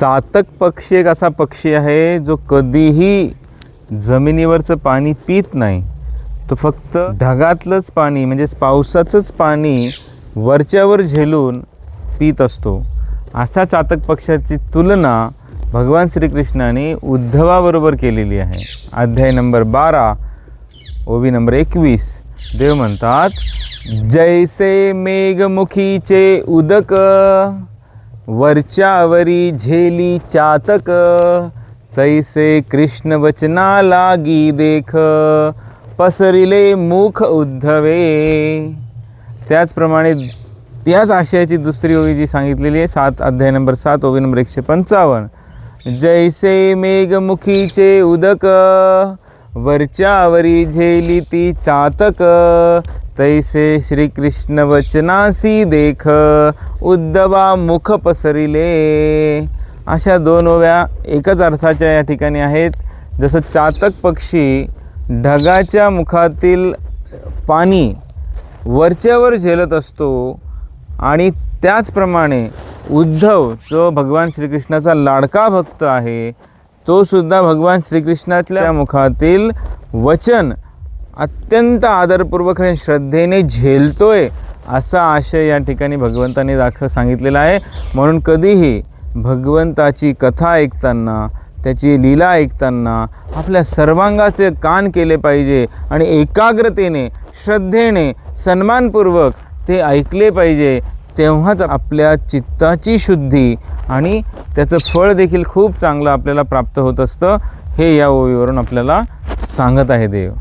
चातक पक्षी एक असा पक्षी आहे जो कधीही जमिनीवरचं पाणी पित नाही. तो फक्त ढगातलंच पाणी म्हणजेच पावसाचंच पाणी वरच्यावर झेलून पित असतो. असा चातक पक्षाची तुलना भगवान श्रीकृष्णाने उद्धवाबरोबर केलेली आहे. अध्याय नंबर बारा ओवी नंबर एकवीस. देव म्हणतात जैसे मेघमुखीचे उदक वरच्यावरी झेली चातक तैसे कृष्ण वचना लागी देख पसरिले मुख उद्धवे. त्याचप्रमाणे त्याच आशयाची दुसरी ओवी जी सांगितलेली आहे सात अध्याय नंबर सात ओवी नंबर एकशे पंचावन्न. जैसे मेघमुखीचे उदक वरच्यावरी झेली ती चातक तैसे श्रीकृष्ण वचनासी देख उद्धवा मुख पसरिले. अशा दोन ओव्या एकच अर्थाच्या या ठिकाणी आहेत. जसं चातक पक्षी ढगाच्या मुखातील पाणी वरच्यावर झेलत असतो आणि त्याचप्रमाणे उद्धव जो भगवान श्रीकृष्णाचा लाडका भक्त आहे तो सुद्धा भगवान श्रीकृष्णातल्या मुखातील वचन अत्यंत आदरपूर्वक आणि श्रद्धेने झेलतोय असा आशय या ठिकाणी भगवंताने दाखव सांगितलेला आहे. म्हणून कधीही भगवंताची कथा ऐकताना त्याची लीला ऐकताना आपल्या सर्वांगाचे कान केले पाहिजे आणि एकाग्रतेने श्रद्धेने सन्मानपूर्वक ते ऐकले पाहिजे तेव्हाच आपल्या चित्ताची शुद्धी आणि त्याचं फळ देखील खूप चांगलं आपल्याला प्राप्त होत असतं. हे या ओवीवरून आपल्याला सांगत आहे देव.